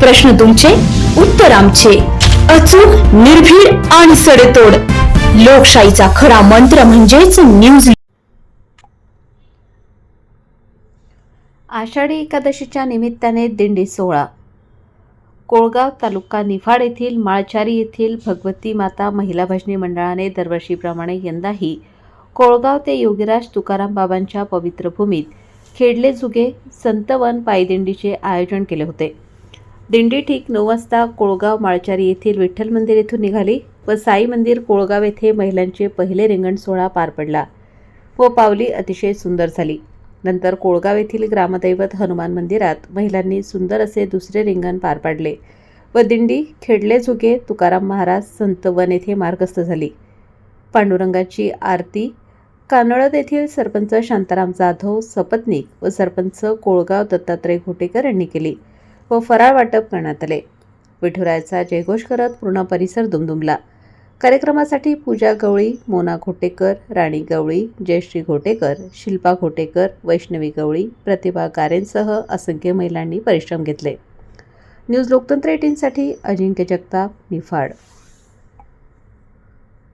प्रश्न तुमचे उत्तर आमचे. अचूक निर्भीड आणि सडेतोड. लोकशाहीचा खरा मंत्र म्हणजेच न्यूज आषाढी एकादशीच्या निमित्ताने दिंडी सोहळा. कोळगाव तालुका निफाड येथील माळचारी येथील भगवती माता महिला भजनी मंडळाने दरवर्षीप्रमाणे यंदाही कोळगाव ते योगीराज तुकाराम बाबांच्या पवित्र भूमीत खेडले जुगे संतवन पायदिंडीचे आयोजन केले होते. दिंडी ठीक नऊ वाजता कोळगाव माळचारी येथील विठ्ठल मंदिर येथून निघाली व साई मंदिर कोळगाव येथे महिलांचे पहिले रिंगण सोहळा पार पडला व पावली अतिशय सुंदर झाली. नंतर कोळगाव येथील ग्रामदैवत हनुमान मंदिरात महिलांनी सुंदर असे दुसरे रिंगण पार पाडले व दिंडी खेडले झुके तुकाराम महाराज संत वन येथे मार्गस्थ झाली. पांडुरंगाची आरती कानळद येथील सरपंच शांताराम जाधव सपत्नीक व सरपंच कोळगाव दत्तात्रय घोटेकर यांनी केली. व फराळ वाटप करण्यात आले. विठुरायाचा जयघोष करत पूर्ण परिसर दुमदुमला. कार्यक्रमासाठी पूजा गवळी मोना घोटेकर राणी गवळी जयश्री घोटेकर शिल्पा घोटेकर वैष्णवी गवळी प्रतिभा गारेंसह असंख्य महिलांनी परिश्रम घेतले. न्यूज लोकतंत्र एटीनसाठी अजिंक्य जगताप निफाड.